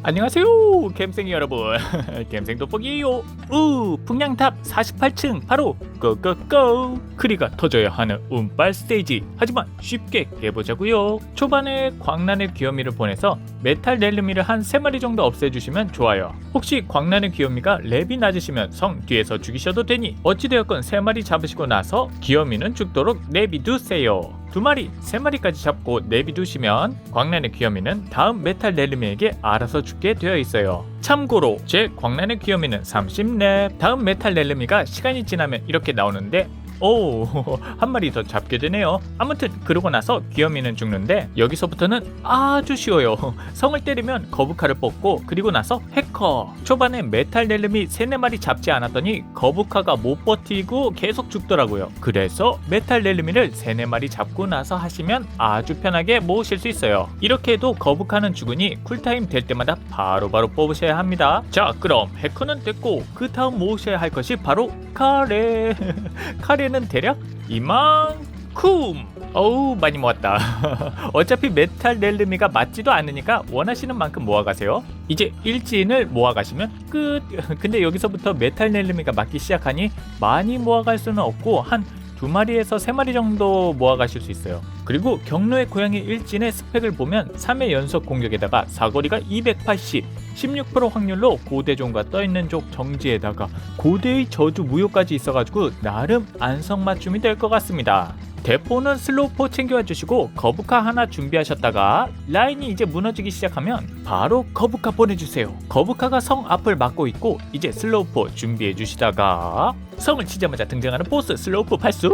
안녕하세요 갬생이 여러분. 갬생 돋보기예요. 우 풍량탑 48층 바로 고고고. 크리가 터져야 하는 운빨 스테이지. 하지만 쉽게 깨보자고요. 초반에 광란의 귀요미를 보내서 메탈 렐르미를 한 3마리 정도 없애주시면 좋아요. 혹시 광란의 귀요미가 랩이 낮으시면 성 뒤에서 죽이셔도 되니 어찌되었건 3마리 잡으시고 나서 귀요미는 죽도록 내비두세요 두 마리, 세 마리까지 잡고 내비두시면 광란의 귀요미는 다음 메탈 렐르미에게 알아서 죽게 되어 있어요. 참고로 제 광란의 귀요미는 30렙, 다음 메탈 렐르미가 시간이 지나면 이렇게 나오는데 오, 한 마리 더 잡게 되네요. 아무튼 그러고 나서 귀요미는 죽는데 여기서부터는 아주 쉬워요. 성을 때리면 거북칼을 뽑고 그리고 나서 해커. 초반에 메탈 렐름이 세네 마리 잡지 않았더니 거북카가 못 버티고 계속 죽더라고요. 그래서 메탈 렐름이를 세네 마리 잡고 나서 하시면 아주 편하게 모으실 수 있어요. 이렇게 해도 거북카는 죽으니 쿨타임 될 때마다 바로바로 뽑으셔야 합니다. 자, 그럼 해커는 됐고 그 다음 모으셔야 할 것이 바로 카레. 카레는 대략 이만큼. 어우 많이 모았다. 어차피 메탈 렐르미가 맞지도 않으니까 원하시는 만큼 모아가세요. 이제 일진을 모아가시면 끝. 근데 여기서부터 메탈 렐르미가 맞기 시작하니 많이 모아갈 수는 없고 한 두 마리에서 세 마리 정도 모아가실 수 있어요. 그리고 경로의 고양이 일진의 스펙을 보면 3회 연속 공격에다가 사거리가 280, 16% 확률로 고대종과 떠있는 족 정지에다가 고대의 저주 무효까지 있어가지고 나름 안성 맞춤이 될 것 같습니다. 대포는 슬로우포 챙겨와 주시고 거북카 하나 준비하셨다가 라인이 이제 무너지기 시작하면 바로 거북카 보내주세요. 거북카가 성 앞을 막고 있고 이제 슬로우포 준비해 주시다가 성을 치자마자 등장하는 보스 슬로우포 발수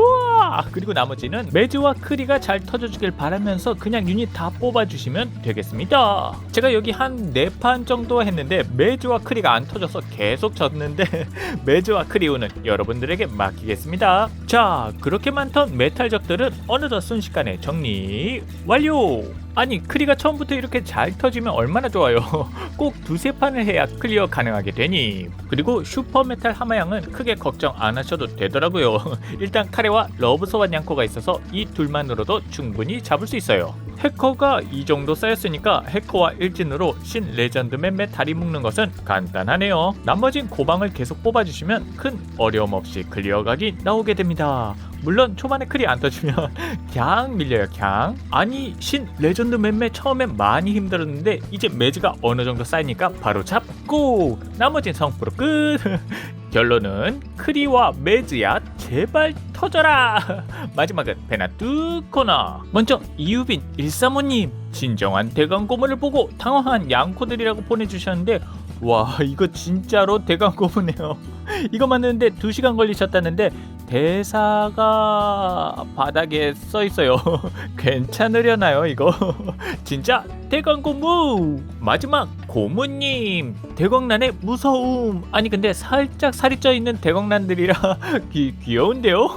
그리고 나머지는 매즈와 크리가 잘 터져주길 바라면서 그냥 유닛 다 뽑아주시면 되겠습니다. 제가 여기 한네판 정도 했는데 매즈와 크리가 안 터져서 계속 졌는데 매즈와 크리오는 여러분들에게 맡기겠습니다. 자, 그렇게 많던 메탈 적들은 어느덧 순식간에 정리 완료! 아니, 크리가 처음부터 이렇게 잘 터지면 얼마나 좋아요. 꼭 두세 판을 해야 클리어 가능하게 되니. 그리고 슈퍼메탈 하마양은 크게 걱정 안 하셔도 되더라고요. 일단 카레와 러브소와 냥코가 있어서 이 둘만으로도 충분히 잡을 수 있어요. 해커가 이 정도 쌓였으니까 해커와 일진으로 신 레전드 맴매 다리 묶는 것은 간단하네요. 나머진 고방을 계속 뽑아주시면 큰 어려움 없이 클리어각이 나오게 됩니다. 물론 초반에 클이 안 터지면 그냥 밀려요 그냥 아니 신 레전드 맴매 처음엔 많이 힘들었는데 이제 매즈가 어느 정도 쌓이니까 바로 잡고 나머진 성프로 끝 결론은 크리와 매즈야 제발 터져라. 마지막은 베나 뚜코나 먼저 이유빈 135님 진정한 대강 고문을 보고 당황한 양코들이라고 보내주셨는데 와 이거 진짜로 대강 고문이에요. 이거 맞는데 2시간 걸리셨다는데 대사가 바닥에 써 있어요. 괜찮으려나요, 이거? 진짜 대광 고무! 마지막 고무님! 대광란의 무서움! 아니, 근데 살짝 살이 쪄 있는 대광란들이라 귀, 귀여운데요?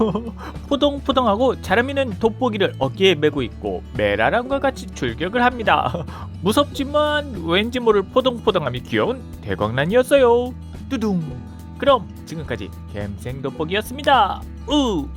포동포동하고 자라미는 돋보기를 어깨에 메고 있고 메라랑과 같이 출격을 합니다. 무섭지만 왠지 모를 포동포동함이 귀여운 대광란이었어요. 뚜둥! 그럼 지금까지 갬생 돋보기였습니다. 우!